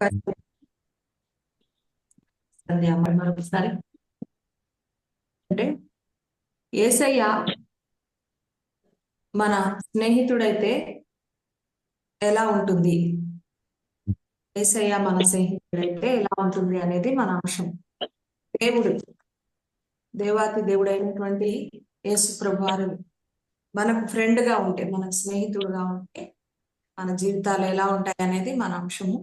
అవకాశం మరొకసారి అంటే ఏసయ్య మన స్నేహితుడైతే ఎలా ఉంటుంది? ఏసయ్య మన స్నేహితుడైతే ఎలా ఉంటుంది అనేది మన అంశం. దేవుడు దేవాతి దేవుడైనటువంటి యేసు ప్రభువారు మనకు ఫ్రెండ్గా ఉంటే మనకు స్నేహితుడుగా ఉంటే మన జీవితాలు ఎలా ఉంటాయి అనేది మన అంశము.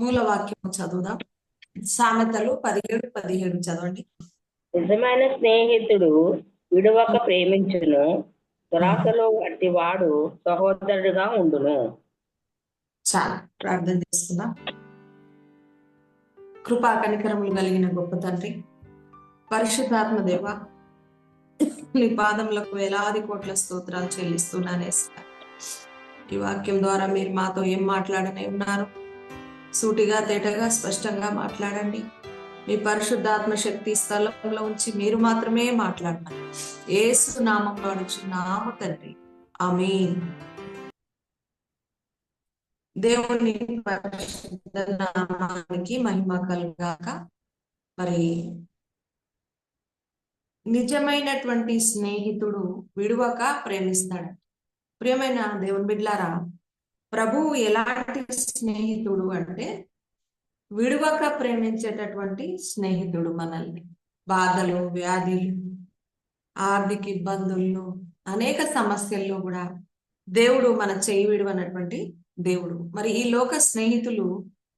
మూల వాక్యము చదువుదాం. సామెతలు పదిహేడు పదిహేడు చదవండి. నిజమైన స్నేహితుడు విడువక ప్రేమించును. దురాశలో అట్టి వాడు సహోదరుడుగా ఉండును. చాలా ప్రార్థన చేసుకుందాం. కృపా కనికరములు కలిగిన గొప్ప తండ్రి పరిశుద్ధాత్మ దేవ నీ పాదములకు వేలాది కోట్ల స్తోత్రాలు చెల్లిస్తున్నానే ఈ వాక్యం ద్వారా మీరు మాతో ఏం మాట్లాడనే ఉన్నారు? సూటిగా తేటగా స్పష్టంగా మాట్లాడండి. మీ పరిశుద్ధాత్మ శక్తి స్థలంలో ఉంచి మీరు మాత్రమే మాట్లాడతారు ఏసు నామంలో నామ తండ్రి. అమీన్ దేవుని పరిశుద్ధ నామానికి మహిమ కలుగాక. మరి నిజమైనటువంటి స్నేహితుడు విడువక ప్రేమిస్తాడు. ప్రియమైన దేవుని బిడ్లారా ప్రభువు ఎలాంటి స్నేహితుడు అంటే విడువక ప్రేమించేటటువంటి స్నేహితుడు మనల్ని. బాధలు వ్యాధులు ఆర్థిక ఇబ్బందుల్లో అనేక సమస్యల్లో కూడా దేవుడు మన చేయి విడువనటువంటి దేవుడు. మరి ఈ లోక స్నేహితులు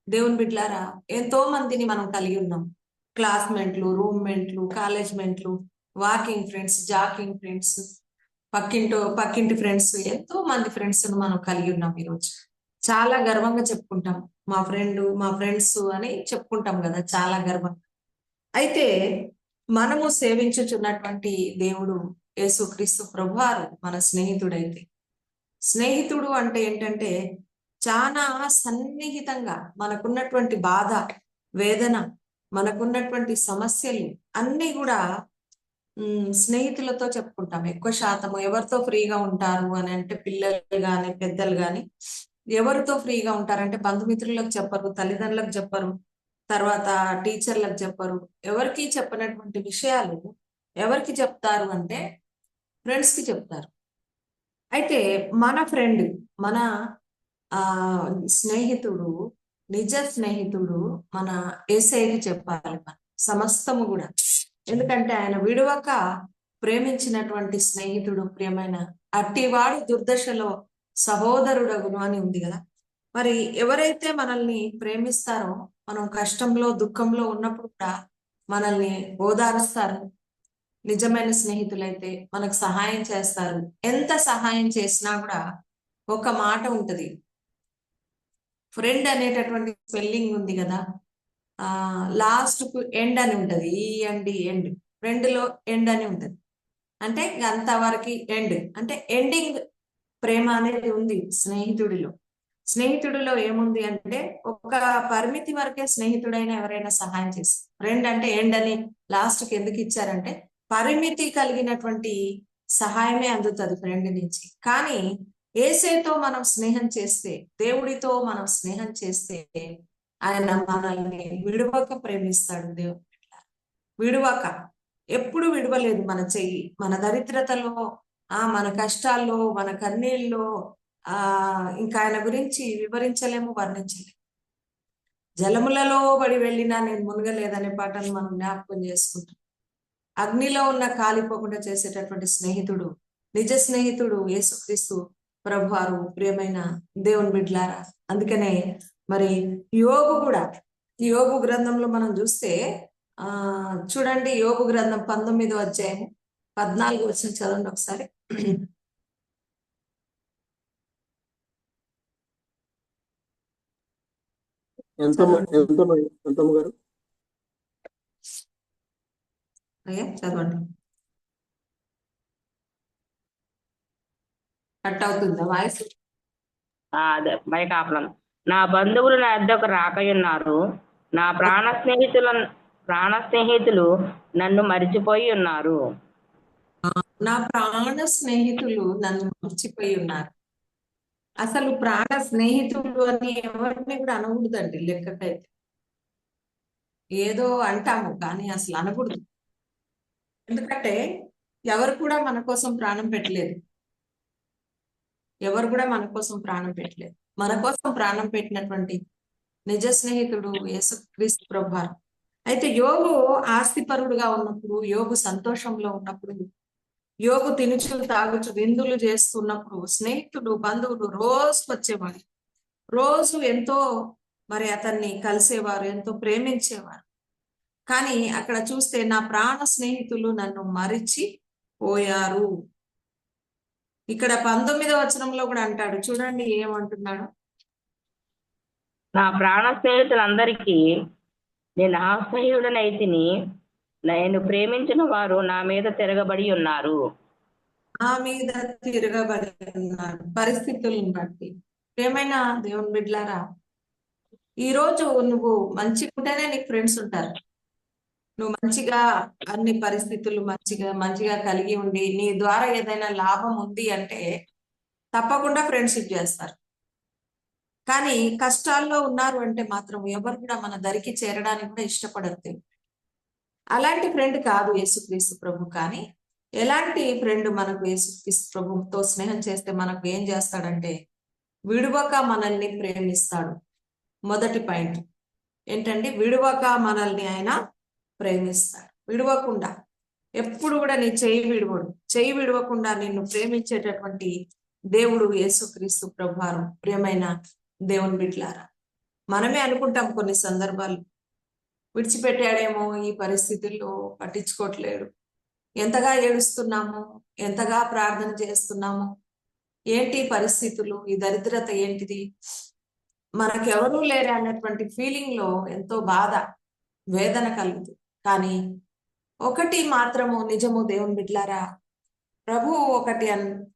దేవుని బిడ్లారా ఎంతో మందిని మనం కలిగి ఉన్నాం. క్లాస్మేట్లు రూమ్మేట్లు కాలేజ్మేట్లు వాకింగ్ ఫ్రెండ్స్ జాకింగ్ ఫ్రెండ్స్ పక్కింటో పక్కింటి ఫ్రెండ్స్ ఎంతో మంది ఫ్రెండ్స్ మనం కలిగి ఉన్నాం ఈరోజు చాలా గర్వంగా చెప్పుకుంటాం. మా ఫ్రెండ్ మా ఫ్రెండ్స్ అని చెప్పుకుంటాం కదా చాలా గర్వంగా. అయితే మనము సేవించుచున్నటువంటి దేవుడు యేసుక్రీస్తు ప్రభువారు మన స్నేహితుడైతే. స్నేహితుడు అంటే ఏంటంటే చాలా సన్నిహితంగా మనకున్నటువంటి బాధ వేదన మనకున్నటువంటి సమస్యలు అన్ని కూడా స్నేహితులతో చెప్పుకుంటాం. ఎక్కువ శాతం ఎవరితో ఫ్రీగా ఉంటారు అని అంటే పిల్లలు కానీ పెద్దలు కానీ ఎవరితో ఫ్రీగా ఉంటారంటే బంధుమిత్రులకు చెప్పరు తల్లిదండ్రులకు చెప్పరు తర్వాత టీచర్లకు చెప్పరు. ఎవరికి చెప్పనటువంటి విషయాలు ఎవరికి చెప్తారు అంటే ఫ్రెండ్స్కి చెప్తారు. అయితే మన ఫ్రెండ్ మన ఆ స్నేహితుడు నిజ స్నేహితుడు మన ఏసైకి చెప్పాలి మన. సమస్తము కూడా. ఎందుకంటే ఆయన విడువక ప్రేమించినటువంటి స్నేహితుడు ప్రియమైన అట్టివాడు దుర్దశలో సహోదరుడగును అని ఉంది కదా. మరి ఎవరైతే మనల్ని ప్రేమిస్తారో మనం కష్టంలో దుఃఖంలో ఉన్నప్పుడు కూడా మనల్ని ఓదారుస్తారు. నిజమైన స్నేహితులైతే మనకు సహాయం చేస్తారు. ఎంత సహాయం చేసినా కూడా ఒక మాట ఉంటది. ఫ్రెండ్ అనేటటువంటి స్పెల్లింగ్ ఉంది కదా. లాస్ట్కు ఎండ్ అని ఉంటది. ఈ ఎండ్ ఎండ్ రెండులో లో ఎండ్ అని ఉంటది. అంటే అంతవరకు ఎండ్ అంటే ఎండింగ్ ప్రేమ అనేది ఉంది స్నేహితుడిలో. స్నేహితుడిలో ఏముంది అంటే ఒక పరిమితి వరకే స్నేహితుడైన ఎవరైనా సహాయం చేస్తారు. ఫ్రెండ్ అంటే ఎండ్ అని లాస్ట్కి ఎందుకు ఇచ్చారంటే పరిమితి కలిగినటువంటి సహాయమే అందుతుంది ఫ్రెండ్ నుంచి. కానీ ఏసేతో మనం స్నేహం చేస్తే దేవుడితో మనం స్నేహం చేస్తే ఆయన మనల్ని విడువక ప్రేమిస్తాడు దేవుడు విడువక. ఎప్పుడు విడవలేదు మన చెయ్యి. మన దరిద్రతలో ఆ మన కష్టాల్లో మన కన్నీళ్ళలో ఆ ఇంకా ఆయన గురించి వివరించలేము వర్ణించలేము. జలములలో పడి వెళ్ళినా నేను మునగలేదనే పాటను మనం జ్ఞాపకం చేసుకుంటాం. అగ్నిలో ఉన్న కాలిపోకుండా చేసేటటువంటి స్నేహితుడు నిజ స్నేహితుడు యేసుక్రీస్తు ప్రభువారు ప్రియమైన దేవుని బిడ్లారా అందుకనే మరి యోగు కూడా యోగు గ్రంథంలో మనం చూస్తే ఆ చూడండి యోగు గ్రంథం పంతొమ్మిదో అధ్యాయం పద్నాలుగు వచ్చిన చదవండి ఒకసారి. అయ్యా చదవండి. కట్ అవుతుందా వాయిస్? ఆ, అదే మైకాపలం నా బంధువులు నా వద్దకు రాకయున్నారు. నా ప్రాణ స్నేహితుల ప్రాణ స్నేహితులు నన్ను మరిచిపోయి ఉన్నారు. నా ప్రాణ స్నేహితులు నన్ను మర్చిపోయి ఉన్నారు. అసలు ప్రాణ స్నేహితుడు అని ఎవరిని కూడా అనకూడదండి లెక్కకైతే. ఏదో అంటాము కానీ అసలు అనకూడదు. ఎందుకంటే ఎవరు కూడా మన కోసం ప్రాణం పెట్టలేదు. ఎవరు కూడా మన కోసం ప్రాణం పెట్టలేదు. మన కోసం ప్రాణం పెట్టినటువంటి నిజ స్నేహితుడు యేసుక్రీస్తు ప్రభార్ అయితే యోగు ఆస్తిపరుడుగా ఉన్నప్పుడు యోగు సంతోషంలో ఉన్నప్పుడు యోగు తినుచులు తాగుచు విందులు చేస్తున్నప్పుడు స్నేహితుడు బంధువులు రోజు వచ్చేవాడు రోజు ఎంతో మరి అతన్ని కలిసేవారు ఎంతో ప్రేమించేవారు. కానీ అక్కడ చూస్తే నా ప్రాణ స్నేహితులు నన్ను మరిచి పోయారు. ఇక్కడ పంతొమ్మిదవ వచనంలో కూడా అంటాడు. చూడండి ఏమంటున్నాడు. నా ప్రాణ స్నేహితులందరికీ నేను ఆశ్రయుడనైతిని నేను ప్రేమించిన వారు నా మీద తిరగబడి ఉన్నారు. నా మీద తిరగబడి ఉన్నారు. పరిస్థితులను బట్టి. ఏమైనా దేవుని బిడ్లారా ఈ రోజు నువ్వు మంచిగా ఉంటేనే నీకు ఫ్రెండ్స్ ఉంటారు. నువ్వు మంచిగా అన్ని పరిస్థితులు మంచిగా మంచిగా కలిగి ఉండి నీ ద్వారా ఏదైనా లాభం ఉంది అంటే తప్పకుండా ఫ్రెండ్షిప్ చేస్తారు. కానీ కష్టాల్లో ఉన్నారు అంటే మాత్రం ఎవరు కూడా మన దరికి చేరడానికి కూడా ఇష్టపడద్దు అలాంటి ఫ్రెండ్ కాదు యేసుక్రీస్తు ప్రభు. కానీ ఎలాంటి ఫ్రెండ్ మనకు యేసుక్రీస్తు ప్రభుతో స్నేహం చేస్తే మనకు ఏం చేస్తాడంటే విడువక మనల్ని ప్రేమిస్తాడు. మొదటి పాయింట్. ఏంటంటే విడువక మనల్ని ఆయన ప్రేమిస్తాడు. విడవకుండా. ఎప్పుడు కూడా నీ చేయి విడవడు. చేయి విడవకుండా నిన్ను ప్రేమించేటటువంటి దేవుడు యేసుక్రీస్తు ప్రభువారు ప్రియమైన దేవుని బిడ్లారా మనమే అనుకుంటాం కొన్ని సందర్భాలు. విడిచిపెట్టాడేమో ఈ పరిస్థితుల్లో పట్టించుకోవట్లేడు. ఎంతగా ఏడుస్తున్నాము ఎంతగా ప్రార్థన చేస్తున్నాము ఏంటి పరిస్థితులు ఈ దరిద్రత ఏంటిది? మనకెవరూ లేరు అనేటువంటి ఫీలింగ్లో ఎంతో బాధ వేదన కలుగుతుంది. కానీ ఒకటి మాత్రము నిజము దేవుని బిడ్లారా? ప్రభు ఒకటి అని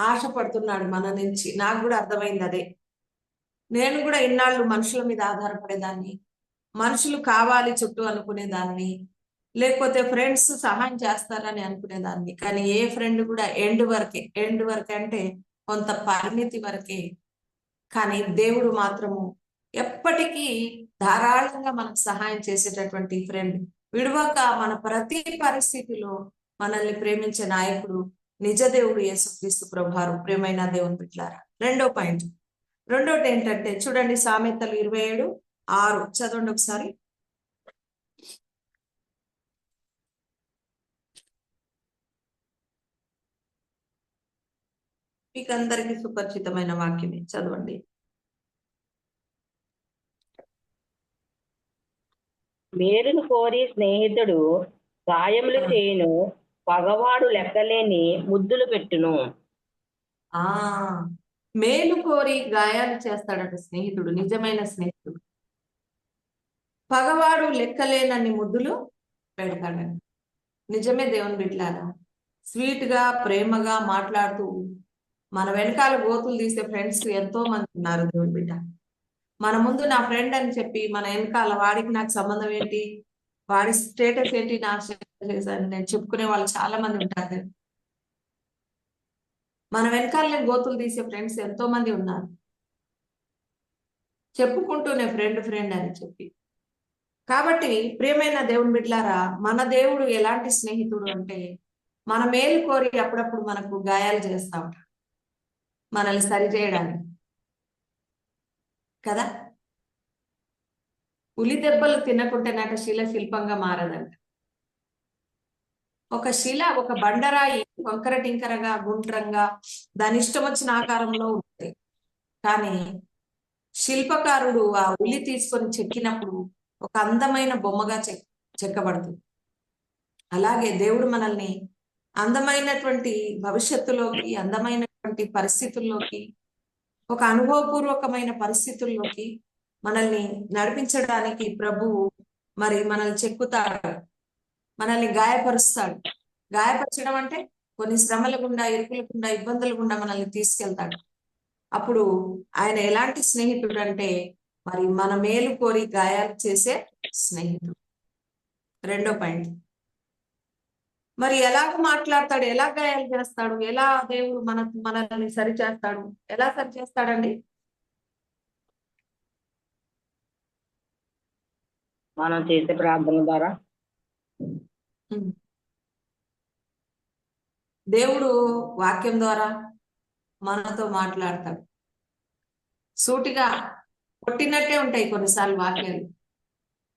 ఆశపడుతున్నాడు మన నుంచి. నాకు కూడా అర్థమైంది అదే. నేను కూడా ఇన్నాళ్ళు మనుషుల మీద ఆధారపడేదాన్ని. మనుషులు కావాలి చుట్టూ అనుకునేదాన్ని. లేకపోతే ఫ్రెండ్స్ సహాయం చేస్తారని అనుకునేదాన్ని. కానీ ఏ ఫ్రెండ్ కూడా ఎండ్ వరకే ఎండ్ వరకే అంటే కొంత పరిమితి వరకే. కానీ దేవుడు మాత్రము ఎప్పటికీ ధారాళంగా మనకు సహాయం చేసేటటువంటి ఫ్రెండ్ విడవక మన ప్రతి పరిస్థితిలో మనల్ని ప్రేమించే నాయకుడు నిజ దేవుడు యేసుక్రీస్తు ప్రభారు ప్రేమైన దేవుని పిట్లారా రెండో పాయింట్. రెండోటి ఏంటంటే చూడండి సామెతలు ఇరవై ఏడు ఆరు. చదవండి ఒకసారి. మీకు అందరికీ సుపరిచితమైన వాక్యమే. చదవండి. మేలును కోరి స్నేహితుడు గాయములు చేయును పగవాడు లెక్కలేని ముద్దులు పెట్టును. ఆ మేలు కోరి గాయాలు చేస్తాడట స్నేహితుడు నిజమైన స్నేహితుడు. పగవాడు లెక్కలేనన్ని ముద్దులు పెడతాడట. నిజమే దేవుని బిడ్లారా స్వీట్గా ప్రేమగా మాట్లాడుతూ మన వెనకాల గోతులు తీసే ఫ్రెండ్స్ ఎంతో మంది ఉన్నారు దేవుని బిడ్డ. మన ముందు నా ఫ్రెండ్ అని చెప్పి మన వెనకాల వాడికి నాకు సంబంధం ఏంటి? వాడి స్టేటస్ ఏంటి? నా స్టేటస్ అని నేను చెప్పుకునే వాళ్ళు చాలా మంది ఉంటారు మన వెనకాలనే గోతులు తీసే ఫ్రెండ్స్ ఎంతో మంది ఉన్నారు. చెప్పుకుంటూనే ఫ్రెండ్ ఫ్రెండ్ అని చెప్పి. కాబట్టి ప్రియమైన దేవుని బిడ్లారా మన దేవుడు ఎలాంటి స్నేహితుడు అంటే మన మేలు కోరి అప్పుడప్పుడు మనకు గాయాలు చేస్తా ఉంటాడు. మనల్ని సరి చేయడానికి. కదా? ఉలి దెబ్బలు తినకుంటే నాకు శిల శిల్పంగా మారదంట. ఒక శిల ఒక బండరాయి వంకర టింకరగా గుండ్రంగా దాని ఇష్టం వచ్చిన ఆకారంలో ఉంటుంది కానీ శిల్పకారుడు ఆ ఉలి తీసుకొని చెక్కినప్పుడు ఒక అందమైన బొమ్మగా చెక్ చెక్కబడుతుంది. అలాగే దేవుడు మనల్ని అందమైనటువంటి భవిష్యత్తులోకి అందమైనటువంటి పరిస్థితుల్లోకి ఒక అనుభవపూర్వకమైన పరిస్థితుల్లోకి మనల్ని నడిపించడానికి ప్రభువు మరి మనల్ని చెక్కుతాడు. మనల్ని గాయపరుస్తాడు. గాయపరచడం అంటే కొన్ని శ్రమల గుండా ఇరుకుల గుండా ఇబ్బందుల గుండా మనల్ని తీసుకెళ్తాడు. అప్పుడు ఆయన ఎలాంటి స్నేహితుడు అంటే మరి మన మేలు కోరి గాయాలు చేసే స్నేహితుడు. రెండో పాయింట్. మరి ఎలాగ మాట్లాడతాడు? ఎలా గాయాలు చేస్తాడు? ఎలా దేవుడు మన మనల్ని సరి చేస్తాడు ఎలా సరి చేస్తాడండి మనం చేసే ప్రార్థన ద్వారా. దేవుడు వాక్యం ద్వారా మనతో మాట్లాడతాడు. సూటిగా కొట్టినట్టే ఉంటాయి కొన్నిసార్లు వాక్యాలు.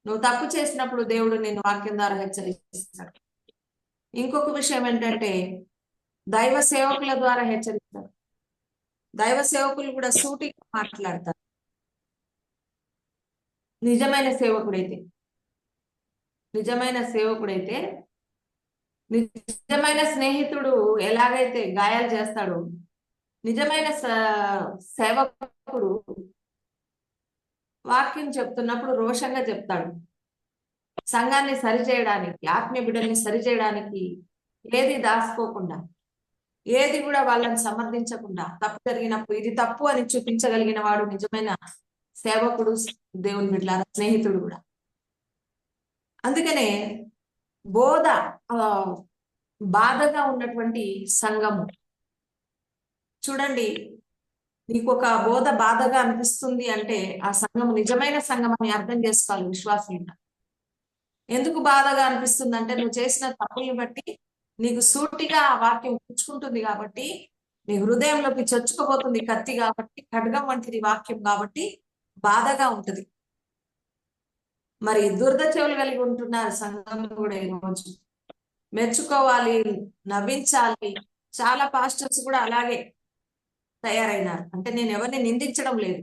నువ్వు తప్పు చేసినప్పుడు దేవుడు నేను వాక్యం ద్వారా హెచ్చరిస్తాడు. ఇంకొక విషయం ఏంటంటే దైవ సేవకుల ద్వారా హెచ్చరిస్తారు. దైవ సేవకులు కూడా సూటిగా మాట్లాడతారు. నిజమైన సేవకుడైతే నిజమైన సేవకుడైతే నిజమైన స్నేహితుడు ఎలాగైతే గాయాలు చేస్తాడో నిజమైన సేవకుడు వాక్యం చెప్తున్నప్పుడు రోషంగా చెప్తాడు. సంఘాన్ని సరిచేయడానికి ఆత్మీయ బిడ్డల్ని సరిచేయడానికి ఏది దాచుకోకుండా ఏది కూడా వాళ్ళని సమర్థించకుండా తప్పు జరిగినప్పుడు ఇది తప్పు అని చూపించగలిగిన వాడు నిజమైన సేవకుడు దేవుని బిడ్డల స్నేహితుడు కూడా. అందుకనే బోధ బాధగా ఉన్నటువంటి సంఘము. చూడండి నీకు ఒక బోధ బాధగా అనిపిస్తుంది అంటే ఆ సంఘం నిజమైన సంఘం అని అర్థం చేసుకోవాలి విశ్వాసంగా. ఎందుకు బాధగా అనిపిస్తుంది అంటే నువ్వు చేసిన తప్పుల్ని బట్టి నీకు సూటిగా ఆ వాక్యం పుచ్చుకుంటుంది కాబట్టి నీ హృదయంలోకి చొచ్చుకోబోతుంది కత్తి కాబట్టి ఖడ్గం వంటిది వాక్యం కాబట్టి బాధగా ఉంటది. మరి దురద చెవులు కలిగి ఉంటున్నారు సంఘం కూడా ఈరోజు మెచ్చుకోవాలి నవ్వించాలి. చాలా పాస్టర్స్ కూడా అలాగే తయారైనారు. అంటే నేను ఎవరిని నిందించడం లేదు.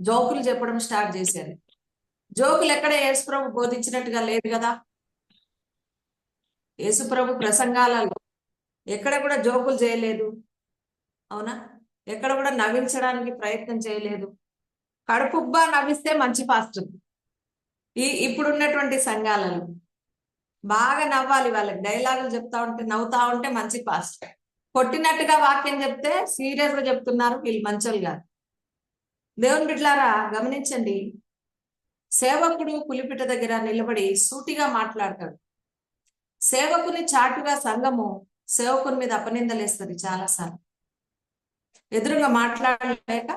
జోకులు చెప్పడం స్టార్ట్ చేశాను జోకులు ఎక్కడ యేసుప్రభు బోధించినట్టుగా లేదు కదా? యేసుప్రభు ప్రసంగాలలో ఎక్కడ కూడా జోకులు చేయలేదు. అవునా? ఎక్కడ కూడా నవ్వించడానికి ప్రయత్నం చేయలేదు. కడుపుబ్బా నవ్విస్తే మంచి పాస్టర్ ఈ ఇప్పుడున్నటువంటి సంఘాలలో బాగా నవ్వాలి వాళ్ళకి. డైలాగులు చెప్తా ఉంటే నవ్వుతా ఉంటే మంచి పాస్టర్ కొట్టినట్టుగా వాక్యం చెప్తే సీరియస్గా చెప్తున్నారు వీళ్ళు మంచోళ్ళు కాదు. దేవుని బిడ్లారా గమనించండి. సేవకుడు పులిపిట దగ్గర నిలబడి సూటిగా మాట్లాడతాడు. సేవకుని చాటుగా సంఘము సేవకుని మీద అపనిందలేస్తుంది చాలాసార్లు. ఎదురుగా మాట్లాడలేక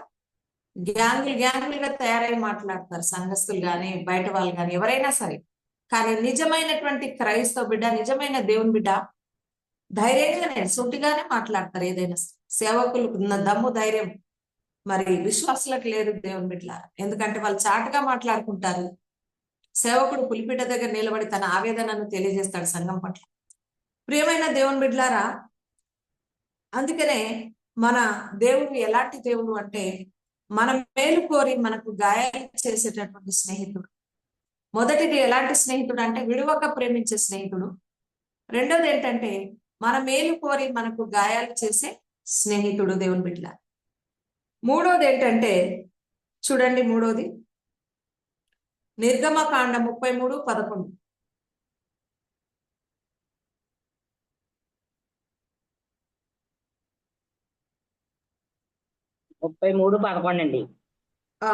గ్యాంగులు గ్యాంగులుగా తయారై మాట్లాడతారు. సంఘస్థులు కానీ బయట వాళ్ళు కానీ ఎవరైనా సరే. కానీ నిజమైనటువంటి క్రైస్తవ బిడ్డ నిజమైన దేవుని బిడ్డ ధైర్యంగానే సూటిగానే మాట్లాడతారు ఏదైనా సేవకులకు ఉన్న దమ్ము ధైర్యం మరి విశ్వాసులకు లేదు దేవుని బిడ్డ ఎందుకంటే వాళ్ళు చాటుగా మాట్లాడుకుంటారు. సేవకుడు పులిపిట దగ్గర నిలబడి తన ఆవేదనను తెలియజేస్తాడు సంఘం పట్ల. ప్రియమైన దేవుని బిడ్లారా అందుకనే మన దేవుడు ఎలాంటి దేవుడు అంటే మన మేలు కోరి మనకు గాయాలు చేసేటటువంటి స్నేహితుడు. మొదటిది ఎలాంటి స్నేహితుడు అంటే విడువక ప్రేమించే స్నేహితుడు. రెండోది ఏంటంటే మన మేలు కోరి మనకు గాయాలు చేసే స్నేహితుడు దేవుని బిడ్డ మూడోది ఏంటంటే చూడండి మూడోది. నిర్గమకాండ ముప్పై మూడు పదకొండు. ముప్పై మూడు పదకొండు అండి ఆ.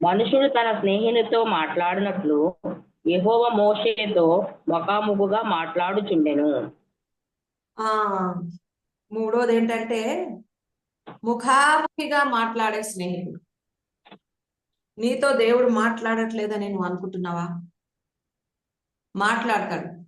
మనుషుడు తన స్నేహితునితో మాట్లాడినట్లు యెహోవ మోషేతో ముఖాముఖుగా మాట్లాడుచుండెను. ఆ. మూడోది ఏంటంటే ముఖాముఖిగా మాట్లాడే స్నేహితుడు. నీతో దేవుడు మాట్లాడట్లేదని నువ్వు అనుకుంటున్నావా? మాట్లాడతాడు.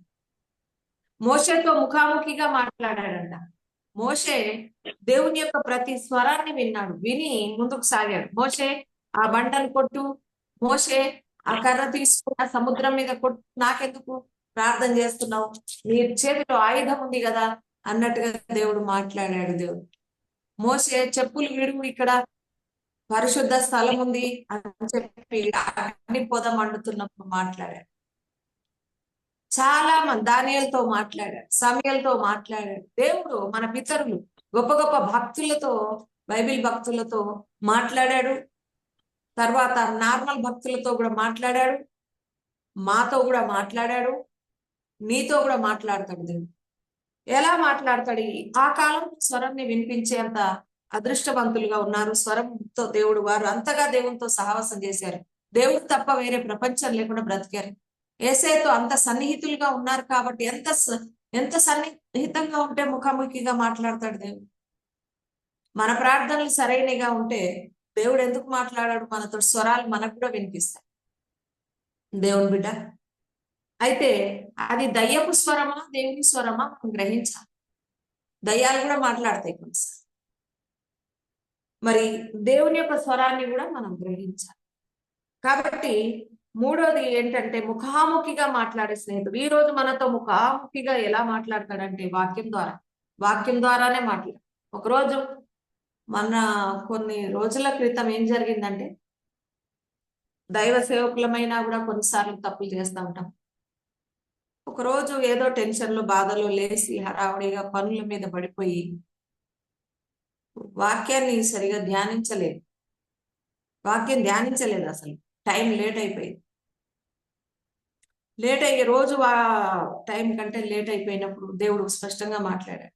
మోషేతో ముఖాముఖిగా మాట్లాడాడంట. మోషే దేవుని యొక్క ప్రతి స్వరాన్ని విన్నాడు. విని ముందుకు సాగాడు. మోషే ఆ బండను కొట్టు. మోషే ఆ కర్ర తీసుకున్న సముద్రం మీద కొట్టు. నాకెందుకు ప్రార్థన చేస్తున్నావు? నీ చేతిలో ఆయుధం ఉంది కదా? అన్నట్టుగా దేవుడు మాట్లాడాడు దేవుడు. మోసే చెప్పులు విడుగు ఇక్కడ పరిశుద్ధ స్థలం ఉంది అని చెప్పి అగ్ని పొద మండుతున్నప్పుడు మాట్లాడాడు చాలా మంది దానియలతో మాట్లాడాడు సమయలతో మాట్లాడాడు దేవుడు మన పితరులు గొప్ప గొప్ప భక్తులతో బైబిల్ భక్తులతో మాట్లాడాడు. తర్వాత నార్మల్ భక్తులతో కూడా మాట్లాడాడు. మాతో కూడా మాట్లాడాడు. నీతో కూడా మాట్లాడతాడు దేవుడు. ఎలా మాట్లాడతాడు? ఆ కాలం స్వరంని వినిపించేంత అదృష్టవంతులుగా ఉన్నారు. స్వరంతో దేవుడు వారు అంతగా దేవునితో సహవాసం చేశారు. దేవుడు తప్ప వేరే ప్రపంచం లేకుండా బ్రతికారు. ఏసేతో అంత సన్నిహితులుగా ఉన్నారు కాబట్టి ఎంత ఎంత సన్నిహితంగా ఉంటే ముఖాముఖిగా మాట్లాడతాడు దేవుడు? మన ప్రార్థనలు సరైనగా ఉంటే దేవుడు ఎందుకు మాట్లాడాడు? మనతో స్వరాలు మనకు కూడా వినిపిస్తాయి. దేవుని బిడ్డ అయితే అది దయ్యపు స్వరమా దేవుని స్వరమా మనం గ్రహించాలి. దయ్యాలు కూడా మాట్లాడతాయి కొన్నిసార్లు. మరి దేవుని యొక్క స్వరాన్ని కూడా మనం గ్రహించాలి. కాబట్టి మూడోది ఏంటంటే ముఖాముఖిగా మాట్లాడే స్నేహితుడు. ఈ రోజు మనతో ముఖాముఖిగా ఎలా మాట్లాడతాడంటే వాక్యం ద్వారా. వాక్యం ద్వారానే మాట్లాడు. ఒకరోజు మన కొన్ని రోజుల క్రితం ఏం జరిగిందంటే దైవ సేవకులమైనా కూడా కొన్నిసార్లు తప్పులు చేస్తూ ఉంటాం. ఒకరోజు ఏదో టెన్షన్లు బాధలు లేచి హడావుడిగా పనుల మీద పడిపోయి వాక్యాన్ని సరిగా ధ్యానించలేదు. వాక్యం ధ్యానించలేదు అసలు. టైం లేట్ అయిపోయింది. లేట్ అయ్యే రోజు ఆ టైం కంటే లేట్ అయిపోయినప్పుడు దేవుడు స్పష్టంగా మాట్లాడాడు.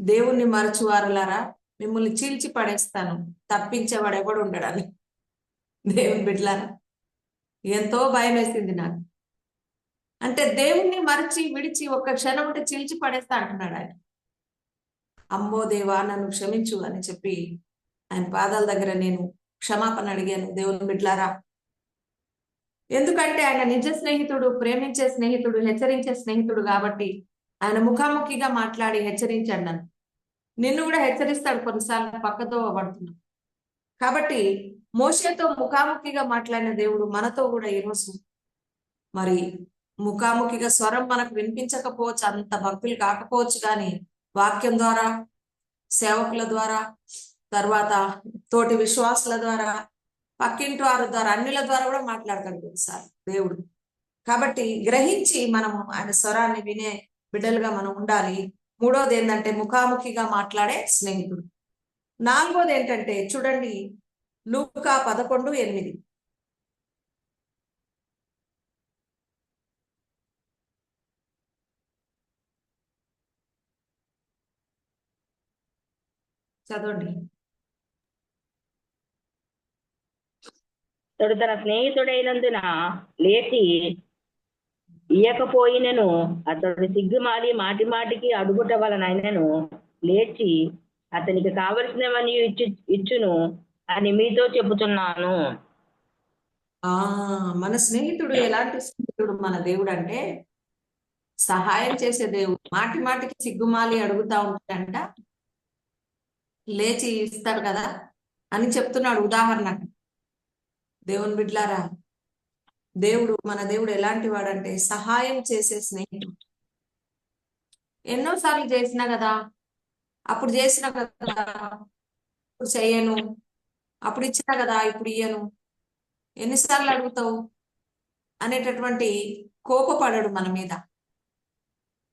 దేవుణ్ణి మరచువారులారా మిమ్మల్ని చీల్చి పడేస్తాను. తప్పించేవాడు ఎవడు ఉండడని. దేవుని బిడ్డలారా ఎంతో భయం వేసింది నాకు. అంటే దేవుణ్ణి మరచి విడిచి ఒక్క క్షణం ఉంటే చీల్చి పడేస్తా అంటున్నాడు ఆయన. అమ్మో దేవా నన్ను క్షమించు అని చెప్పి ఆయన పాదాల దగ్గర నేను క్షమాపణ అడిగాను. దేవుని బిడ్లారా ఎందుకంటే ఆయన నిజ స్నేహితుడు ప్రేమించే స్నేహితుడు హెచ్చరించే స్నేహితుడు కాబట్టి ఆయన ముఖాముఖిగా మాట్లాడి హెచ్చరించాడు నన్ను. నిన్ను కూడా హెచ్చరిస్తాడు కొన్నిసార్లు పక్కతో పడుతున్నావు కాబట్టి మోసతో ముఖాముఖిగా మాట్లాడిన దేవుడు మనతో కూడా ఈరోజు మరి ముఖాముఖిగా స్వరం మనకు వినిపించకపోవచ్చు అంత భక్తులు కాకపోవచ్చు కానీ వాక్యం ద్వారా సేవకుల ద్వారా తర్వాత తోటి విశ్వాసుల ద్వారా పక్కింటి వారి ద్వారా అన్నిల ద్వారా కూడా మాట్లాడతాడు కొన్నిసార్లు దేవుడు. కాబట్టి గ్రహించి మనము ఆయన స్వరాన్ని వినే బిడ్డలుగా మనం ఉండాలి. మూడోది ఏంటంటే ముఖాముఖిగా మాట్లాడే స్నేహితుడు. నాలుగోది ఏంటంటే చూడండి లూకా పదకొండు ఎనిమిది. చదవండి. అతడు తన స్నేహితుడైనందున లేచి ఇయ్యకపోయినను అతడు సిగ్గుమాలి మాటి మాటికి అడుగుట వలనైనను లేచి అతనికి కావలసినవన్నీ ఇచ్చు ఇచ్చును అని మీతో చెబుతున్నాను. ఆ మన స్నేహితుడు ఎలాంటి స్నేహితుడు మన దేవుడు అంటే సహాయం చేసే దేవుడు. మాటి మాటికి సిగ్గుమాలి అడుగుతా ఉంటాడంట. లేచి ఇస్తాడు కదా అని చెప్తున్నాడు ఉదాహరణకు. దేవుని బిడ్లారా దేవుడు మన దేవుడు ఎలాంటి వాడంటే సహాయం చేసే స్నేహితుడు. ఎన్నోసార్లు చేసినా కదా అప్పుడు చేసిన కదా ఇప్పుడు చెయ్యను అప్పుడు ఇచ్చినా కదా ఇప్పుడు ఇయ్యను. ఎన్నిసార్లు అడుగుతావు? అనేటటువంటి కోపపడడు మన మీద.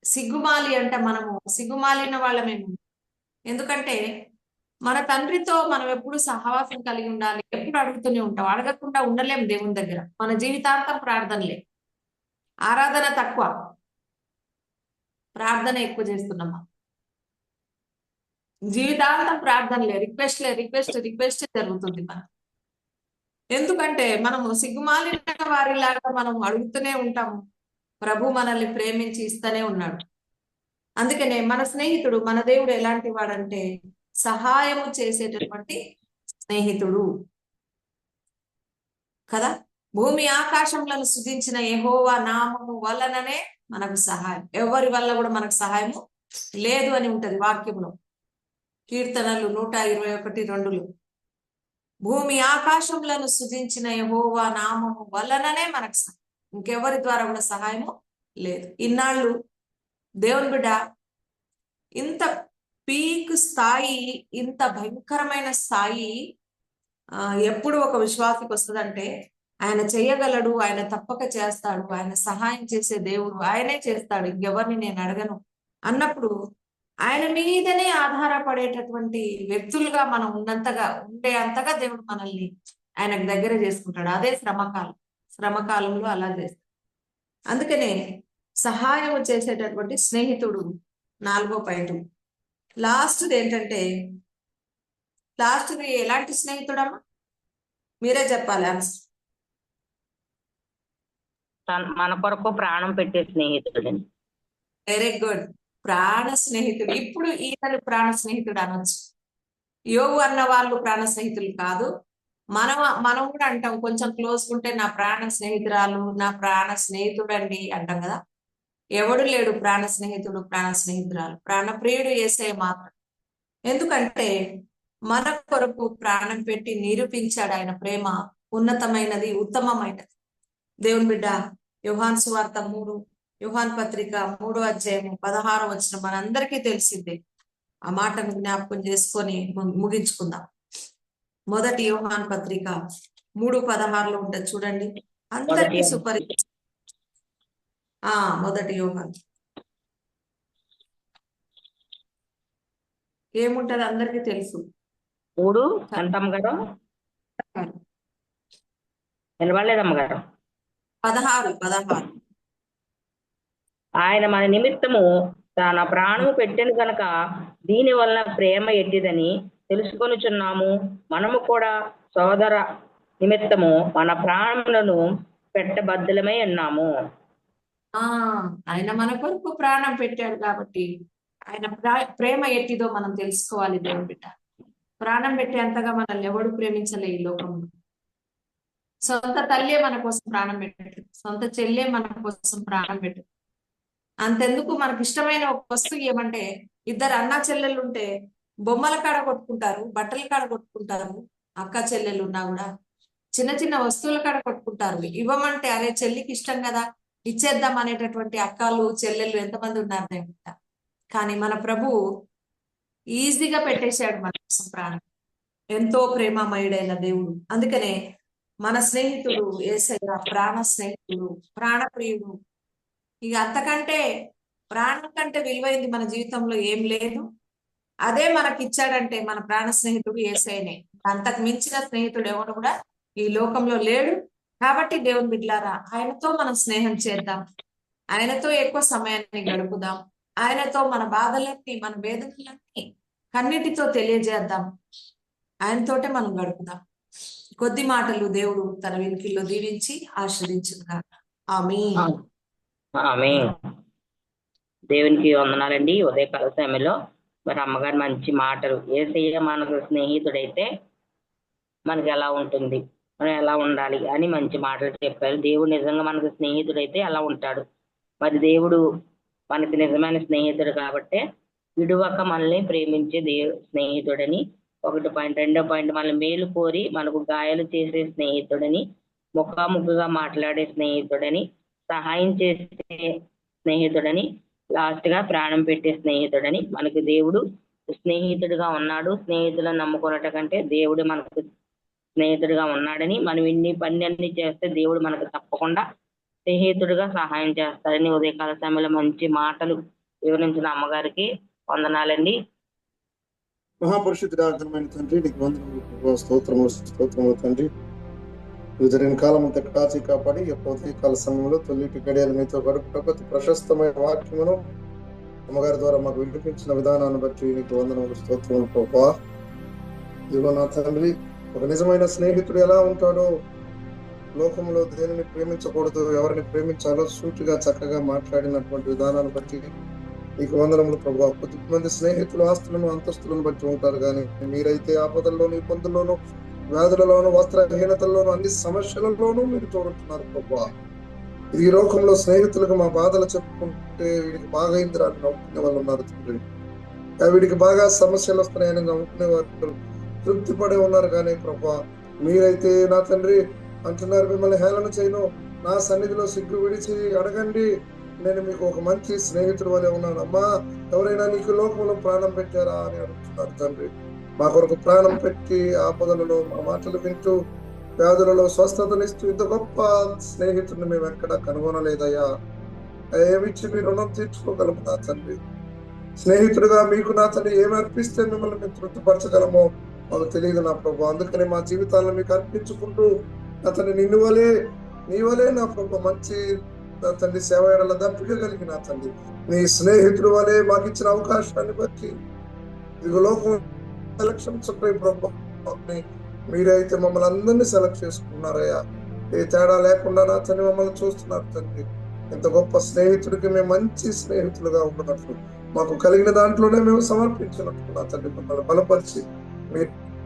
సిగ్గుమాలి అంటే మనము సిగ్గుమాలిన వాళ్ళమేము ఎందుకంటే మన తండ్రితో మనం ఎప్పుడు సహవాసం కలిగి ఉండాలి ఎప్పుడు అడుగుతూనే ఉంటాం. అడగకుండా ఉండలేం దేవుని దగ్గర. మన జీవితాంతం ప్రార్థనలే. ఆరాధన తక్కువ. ప్రార్థన ఎక్కువ చేస్తున్నామా? జీవితాంతం ప్రార్థనలే. రిక్వెస్ట్లే రిక్వెస్ట్ రిక్వెస్ట్ జరుగుతుంది మన ఎందుకంటే మనము సిగ్గుమాలిన వారిలాగా మనం అడుగుతూనే ఉంటాము. ప్రభు మనల్ని ప్రేమించి ఇస్తూనే ఉన్నాడు. అందుకనే మన స్నేహితుడు మన దేవుడు ఎలాంటి వాడంటే సహాయము చేసేటటువంటి స్నేహితుడు. కదా? భూమి ఆకాశంలను సృజించిన యహోవా నామము వలననే మనకు సహాయం. ఎవరి వల్ల కూడా మనకు సహాయము లేదు అని ఉంటది వాక్యంలో కీర్తనలు నూట ఇరవై ఒకటి రెండులు. భూమి ఆకాశములను సృజించిన యెహోవా నామము వలననే మనకు సహాయం. ఇంకెవరి ద్వారా కూడా సహాయము లేదు. ఇన్నాళ్ళు దేవుని బిడ్డ ఇంత పీక్ స్థాయి ఇంత భయంకరమైన స్థాయి ఆ, ఎప్పుడు ఒక విశ్వాసికి వస్తుందంటే ఆయన చేయగలడు ఆయన తప్పక చేస్తాడు ఆయన సహాయం చేసే దేవుడు ఆయనే చేస్తాడు ఇంకెవరిని నేను అడగను అన్నప్పుడు ఆయన మీదనే ఆధారపడేటటువంటి వ్యక్తులుగా మనం ఉన్నంతగా ఉండే అంతగా దేవుడు మనల్ని ఆయనకు దగ్గర చేసుకుంటాడు. అదే శ్రమకాలం. శ్రమకాలంలో అలా చేస్తాడు. అందుకనే సహాయం చేసేటటువంటి స్నేహితుడు నాలుగో పాయింట్. లాస్ట్ది ఏంటంటే లాస్ట్ది ఎలాంటి స్నేహితుడమ్మా? మీరే చెప్పాలి ఆన్సర్ మన కొరకు ప్రాణం పెట్టే స్నేహితుడని వెరీ గుడ్ ప్రాణ స్నేహితుడు. ఇప్పుడు ఈతను ప్రాణ స్నేహితుడు అనొచ్చు. యోగు అన్న వాళ్ళు ప్రాణ స్నేహితులు కాదు. మనం మనం కూడా అంటాం కొంచెం క్లోజ్ ఉంటే నా ప్రాణ స్నేహితురాలు నా ప్రాణ స్నేహితుడు అండి అంటాం కదా. ఎవడు లేడు ప్రాణ స్నేహితుడు ప్రాణ స్నేహితురాలు. ప్రాణప్రియుడు ఏసే మాత్రం. ఎందుకంటే మన కొరకు ప్రాణం పెట్టి నిరూపించాడు ఆయన ప్రేమ ఉన్నతమైనది ఉత్తమమైనది. దేవుని బిడ్డ యుహాన్ సువార్త మూడు యుహాన్ పత్రిక మూడో అధ్యాయం పదహారు వచ్చిన మనందరికీ తెలిసిందే. ఆ మాటను జ్ఞాపకం చేసుకొని ముగించుకుందాం. మొదటి యోహాన్ పత్రిక మూడు పదహారులో ఉంటుంది చూడండి. అందరికీ మొదటి సుపరి ఆ మొదటి యోహాన్. ఏముంటది అందరికీ తెలుసు? మూడు ఎంత అమ్మగారు నిలబడలేదు అమ్మగారు పదహారు పదహారు. ఆయన మన నిమిత్తము తన ప్రాణము పెట్టెను గనక దీని వలన ప్రేమ ఎట్టిదని తెలుసుకొనుచున్నాము. మనము కూడా సోదర నిమిత్తము మన ప్రాణములను పెట్టబద్దలమై ఉన్నాము. ఆ ఆయన మన కొరకు ప్రాణం పెట్టాడు కాబట్టి ఆయన ప్రేమ ఎట్టిదో మనం తెలుసుకోవాలి దేవుని బిడ్డ. ప్రాణం పెట్టేంతగా మనల్ని ఎవడు ప్రేమించలే ఈ లోకంలో. సొంత తల్లే మన కోసం ప్రాణం పెట్టదు. సొంత చెల్లె మన కోసం ప్రాణం పెట్టదు. అంతెందుకు మనకి ఇష్టమైన ఒక వస్తువు ఏమంటే ఇద్దరు అన్న చెల్లెలు ఉంటే బొమ్మల కాడ కొట్టుకుంటారు బట్టల కాడ కొట్టుకుంటారు అక్క చెల్లెలు ఉన్నా కూడా చిన్న చిన్న వస్తువుల కాడ కొట్టుకుంటారు. ఇవ్వమంటే అరే చెల్లికి ఇష్టం కదా ఇచ్చేద్దాం అనేటటువంటి అక్కలు చెల్లెళ్ళు ఎంతమంది ఉన్నారు దేవుడా కానీ మన ప్రభు ఈజీగా పెట్టేశాడు మన కోసం ప్రాణం. ఎంతో ప్రేమమయుడైన దేవుడు. అందుకనే మన స్నేహితుడు ఏసయ్య ప్రాణ స్నేహితుడు ప్రాణప్రియుడు. ఇక అంతకంటే ప్రాణం కంటే విలువైంది మన జీవితంలో ఏం లేదు. అదే మనకి ఇచ్చాడంటే మన ప్రాణ స్నేహితుడు ఏసైనే అంతకు మించిన స్నేహితుడు ఎవడు కూడా ఈ లోకంలో లేడు. కాబట్టి దేవుని బిడ్లారా ఆయనతో మనం స్నేహం చేద్దాం. ఆయనతో ఎక్కువ సమయాన్ని గడుపుదాం. ఆయనతో మన బాధలన్నీ మన వేదనలన్నీ కన్నిటితో తెలియజేద్దాం. ఆయనతోటే మనం గడుపుదాం. కొద్ది మాటలు దేవుడు తన వెనుకల్లో దీవించి ఆశ్రదించుగా ఆమె ఆమె దేవునికి వందనాలండి. ఉదయకాల సమయంలో మరి అమ్మగారు మంచి మాటలు ఏసయ్య మనకు స్నేహితుడైతే మనకి ఎలా ఉంటుంది? మనం ఎలా ఉండాలి అని మంచి మాటలు చెప్పారు. దేవుడు నిజంగా మనకు స్నేహితుడైతే ఎలా ఉంటాడు. మరి దేవుడు మనకి నిజమైన స్నేహితుడు కాబట్టే విడువక మనల్ని ప్రేమించే దే స్నేహితుడని ఒకటి పాయింట్ రెండో పాయింట్ మనల్ని మేలు కోరి మనకు గాయాలు చేసే స్నేహితుడని ముఖాముఖిగా మాట్లాడే స్నేహితుడని సహాయం చేసే స్నేహితుడని లాస్ట్గా ప్రాణం పెట్టే స్నేహితుడని మనకి దేవుడు స్నేహితుడిగా ఉన్నాడు. స్నేహితులను నమ్ముకున్నట కంటే దేవుడు మనకు స్నేహితుడిగా ఉన్నాడని మనం ఇన్ని పని అన్ని చేస్తే దేవుడు మనకు తప్పకుండా స్నేహితుడిగా సహాయం చేస్తాడని ఉదయకాల సమయంలో మంచి మాటలు వివరించిన అమ్మగారికి వందనాలండి. మహాపరిశుద్ధుడాకరమైన తండ్రి నీకు వందనములు స్తోత్రములు స్తోత్రములు తండ్రి. వివిధ జరిగిన కాలం అంతా కాచి కాపాడి యొక్క సమయంలో తొలిటి గడియలు మీతో గడుపుటకు అతి ప్రశస్తమైన వాక్యమును అమ్మగారి ద్వారా మాకు వినిపించిన విధానాన్ని బట్టి నీకు వందనములు స్తోత్రములు ప్రభా. ఇదిగో నా తండ్రి ఒక నిజమైన స్నేహితుడు ఎలా ఉంటాడో లోకంలో దేనిని ప్రేమించకూడదు ఎవరిని ప్రేమించాలో సూటిగా చక్కగా మాట్లాడినటువంటి విధానాన్ని బట్టి నీకు వందనములు ప్రభావ కొద్దిమంది స్నేహితులు ఆస్తులను అంతస్తులను బట్టి ఉంటారు కానీ మీరైతే ఆపదల్లోను ఇబ్బందుల్లోనూ వ్యాధులలోను వస్త్రహీనతల్లోను అన్ని సమస్యలలోనూ మీరు తోడుతున్నారు ప్రభు. ఇది ఈ లోకంలో స్నేహితులకు మా బాధలు చెప్పుకుంటే వీడికి బాగా ఇందిరా నవ్వుకునే వాళ్ళు ఉన్నారు తండ్రి. వీడికి బాగా సమస్యలు వస్తున్నాయని నవ్వుకునే వారు తృప్తి పడే ఉన్నారు కానీ ప్రభా మీరైతే నా తండ్రి అంటున్నారు మిమ్మల్ని హేళన చేయను. నా సన్నిధిలో సిగ్గు విడిచి అడగండి. నేను మీకు ఒక మంచి స్నేహితుడు వలె ఉన్నాను. అమ్మా ఎవరైనా నీకు లోకంలో ప్రాణం పెట్టారా అని అడుగుతున్నారు తండ్రి. మా కొరకు ప్రాణం పెట్టి ఆపదలలో మా మాటలు వింటూ వ్యాధులలో స్వస్థతనిస్తూ ఇంత గొప్ప స్నేహితుడిని మేము ఎక్కడ కనుగొనలేదయ్యా. ఏమిచ్చి మీ రుణం తీర్చుకోగలము నా తండ్రి. స్నేహితుడిగా మీకు నా తండ్రి ఏమి అర్పిస్తే మిమ్మల్ని మేము తృప్తిపరచగలమో మాకు తెలియదు నా ప్రభు. అందుకని మా జీవితాలను మీకు అర్పించుకుంటూ అతని నిన్ను వలే నీ వలే నా ప్రభు మంచి నా తండ్రి సేవ ఏడల దప్పిక కలిగిన తండ్రి. నీ స్నేహితుడు వలె మాకు ఇచ్చిన అవకాశాన్ని బట్టి ఇదిగో లోకం సెలక్షన్ చుట్టే ప్రభు మీరైతే మమ్మల్ని అందరినీ సెలెక్ట్ చేసుకున్నారయ్యా. ఏ తేడా లేకుండా నా తండ్రి మమ్మల్ని చూస్తున్నారు తండ్రి. ఎంత గొప్ప స్నేహితుడికి మేము మంచి స్నేహితులుగా ఉన్నట్లు మాకు కలిగిన దాంట్లోనే మేము సమర్పించినట్టు నా తండ్రి మమ్మల్ని బలపరిచి మీ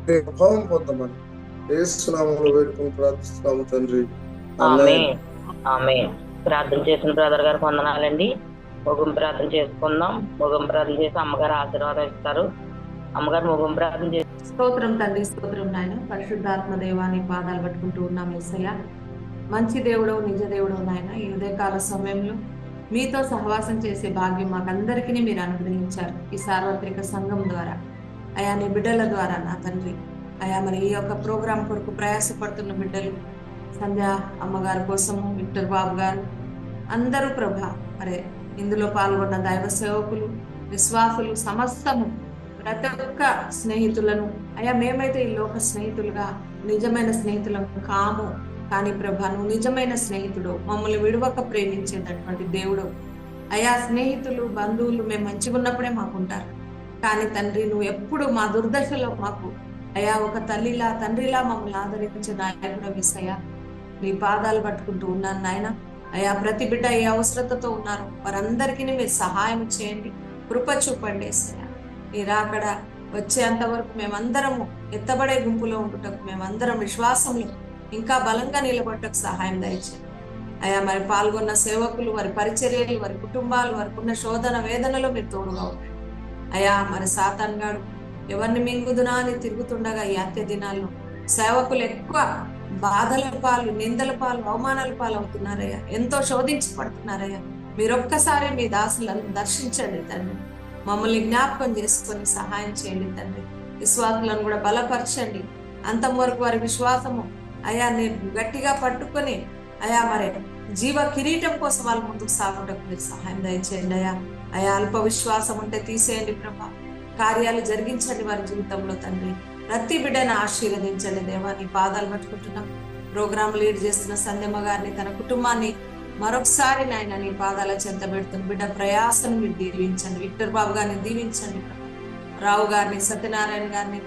మీ ప్రభావం పొందమని ఏసునామంలో వేడుకొని ప్రార్థిస్తున్నాము తండ్రి. ఆమె ఆమేన్. ఆమె ప్రార్థన చేసిన బ్రదర్ గారికి వందనాలండి. ముఖం ప్రార్థన చేసుకుందాం. ముఖం ప్రార్థన చేసి అమ్మగారు ఆశీర్వాదం ఇస్తారు. అమ్మగారు ముఖం ప్రార్థన చేసి స్తోత్రం తండ్రి స్తోత్రం నాయన. పరిశుద్ధాత్మ దేవాని పాదాలు పట్టుకుంటూ ఉన్నాం ఏసయ్య. మంచి దేవుడు నిజ దేవుడు నాయన. ఈ ఉదయకాల సమయంలో మీతో సహవాసం చేసే భాగ్యం మాకందరికీ మీరు అనుగ్రహించారు. ఈ సార్వత్రిక సంఘం ద్వారా. అయా నీ బిడ్డల ద్వారా నా తండ్రి. అయా మరి ఈ యొక్క ప్రోగ్రాం కొరకు ప్రయాసపడుతున్న బిడ్డలు సంధ్య అమ్మగారి కోసము విక్టర్ బాబు గారు అందరూ ప్రభ మరి ఇందులో పాల్గొన్న దైవ సేవకులు విశ్వాసులు సమస్తము ప్రతి ఒక్క స్నేహితులను అయ్యా మేమైతే ఈ లోక స్నేహితులుగా నిజమైన స్నేహితులం కాము. కానీ ప్రభా నువ్వు నిజమైన స్నేహితుడు మమ్మల్ని విడవక ప్రేమించేటటువంటి దేవుడు. అయా స్నేహితులు బంధువులు మేము మంచిగా ఉన్నప్పుడే మాకుంటారు. కానీ తండ్రి నువ్వు ఎప్పుడు మా దుర్దశలో మాకు అయా ఒక తల్లిలా తండ్రిలా మమ్మల్ని ఆదరించిన నాయకుడు నీ పాదాలు పట్టుకుంటూ ఉన్నాను నాయన. అయా ప్రతి బిడ్డ ఏ అవసరతతో ఉన్నారు. వారందరికీ మీరు సహాయం చేయండి. కృప చూపండి సయా నీ రాకడ వచ్చేంత వరకు మేమందరము ఎత్తబడే గుంపులో ఉండుటకు మేమందరం విశ్వాసంలో ఇంకా బలంగా నిలబడటకు సహాయం దయచేయండి. అయా మరి పాల్గొన్న సేవకులు వారి పరిచర్యలు వారి కుటుంబాలు వారికి ఉన్న శోధన వేదనలో మీరు తోడుగా ఉండండి. అయా మరి సాతాన్గాడు ఎవరిని మింగుదునా అని తిరుగుతుండగా ఈ అంత్య దినాల్లో సేవకులు ఎక్కువ బాధల పాలు నిందల పాలు అవమానాల పాలు అవుతున్నారయ్యా. ఎంతో శోధించబడుతున్నారయ్యా. మీరొక్కసారి మీ దాసులను దర్శించండి తండ్రి. మమ్మల్ని జ్ఞాపకం చేసుకొని సహాయం చేయండి తండ్రి. విశ్వాసులను కూడా బలపరచండి. అంతం వరకు వారి విశ్వాసము అయా నేను గట్టిగా పట్టుకొని అయా మరి జీవ కిరీటం కోసం వాళ్ళ ముందుకు సాగుటకు మీరు సహాయం దయచేయండి అయ్యా. అయా అల్ప విశ్వాసం ఉంటే తీసేయండి ప్రభా. కార్యాలు జరిగించండి వారి జీవితంలో తండ్రి. ప్రతి బిడ్డను ఆశీర్వదించండి దేవా. నీ పాదాలు పట్టుకుంటున్నాం. ప్రోగ్రామ్ లీడ్ చేస్తున్న సంధ్యమ్మ గారిని తన కుటుంబాన్ని మరొకసారి నాయన నీ పాదాల చెంత పెడుతున్న బిడ్డ ప్రయాసను మీరు దీవించండి. విక్టర్ బాబు గారిని దీవించండి రావు గారిని సత్యనారాయణ గారిని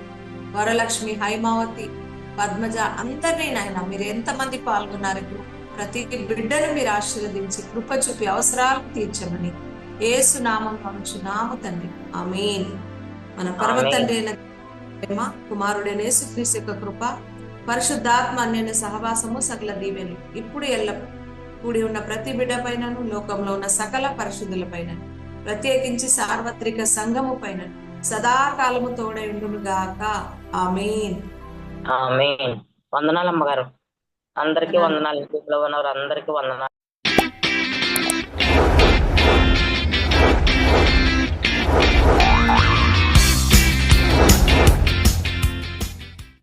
వరలక్ష్మి హైమావతి పద్మజ అందరినీ నాయన మీరు ఎంతమంది పాల్గొన్నారు ప్రతి బిడ్డను మీరు ఆశీర్వదించి కృప చూపి అవసరాలు తీర్చమని ఏసు నామం పంచు నామ తండ్రి. ఆమేన్. మన పరమ ఆమేన్. తండ్రి అయిన ప్రేమ కుమారుడైన యేసుక్రీస్తు యొక్క కృప పరిశుద్ధాత్మ అన్యన సహవాసము సకల దీవెలు ఇప్పుడు ఎల్ల కూడి ఉన్న ప్రతి బిడ్డ పైనను లోకంలో ఉన్న సకల పరిశుద్ధుల పైన ప్రత్యేకించి సార్వత్రిక సంఘము పైన సదాకాలము తోడై గాక. ఆమేన్. ఆమె వందనాలు అమ్మగారు. అందరికీ వందనాలు. అందరికీ వందనాలు.